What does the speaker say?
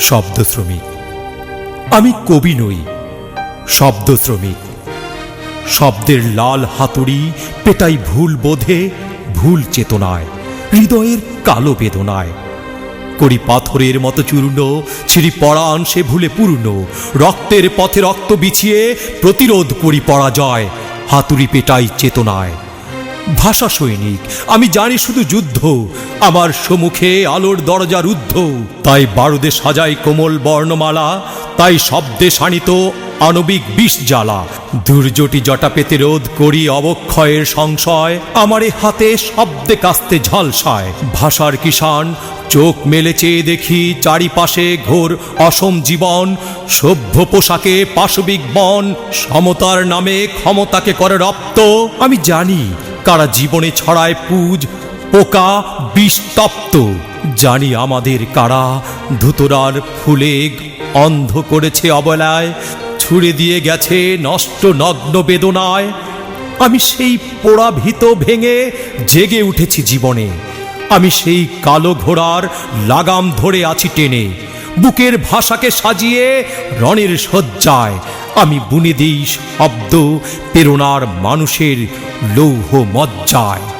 শব্দ শ্রমিক আমি কবি নই শব্দ শ্রমিক শব্দের লাল হাতুড়ি পেটাই ভুল বোধে, ভুল চেতনায়, হৃদয়ের কালো বেদনায়। করি পাথরের মতো চূর্ণ ছিঁড়ি পড়ান সে ভুলে পূর্ণ। রক্তের পথে রক্ত বিছিয়ে প্রতিরোধ করি পরাজয়, হাতুড়ি পেটাই চেতনায়। ভাষা সৈনিক, আমি জানি শুধু যুদ্ধ, আমার সম্মুখে আলোর দরজা রুদ্ধ। তাই বারুদে সাজাই কোমল বর্ণমালা, তাই শব্দে শানিত আণবিক বিষ জ্বালা। দুর্যটি জটা পেতে রোধ করি অবক্ষয়ের সংশয়, আমার হাতে শব্দে কাস্তে ঝলসায়। ভাষার কিষাণ, চোখ মেলে চেয়ে দেখি চারিপাশে ঘোর অসম জীবন। সভ্য পোশাকে পাশবিক বন, সমতার নামে ক্ষমতাকে করে রপ্ত। আমি জানি কারা জীবনে ছড়ায় পুজ, পোকা বিস্তপ্ত জানি আমাদের কারা। ধুতরার ফুলে অন্ধ করেছে অবলায়, ছুড়ে দিয়ে গেছে নষ্ট নগ্ন বেদনায়। আমি সেই পোড়া ভীত ভেঙে জেগে উঠেছি জীবনে। আমি সেই কালো ঘোড়ার লাগাম ধরে আছি টেনে। বুকের ভাষাকে সাজিয়ে রণের শয্যায় আমি বুনে দিই শব্দ প্রেরণার মানুষের লৌহ মজ্জায়।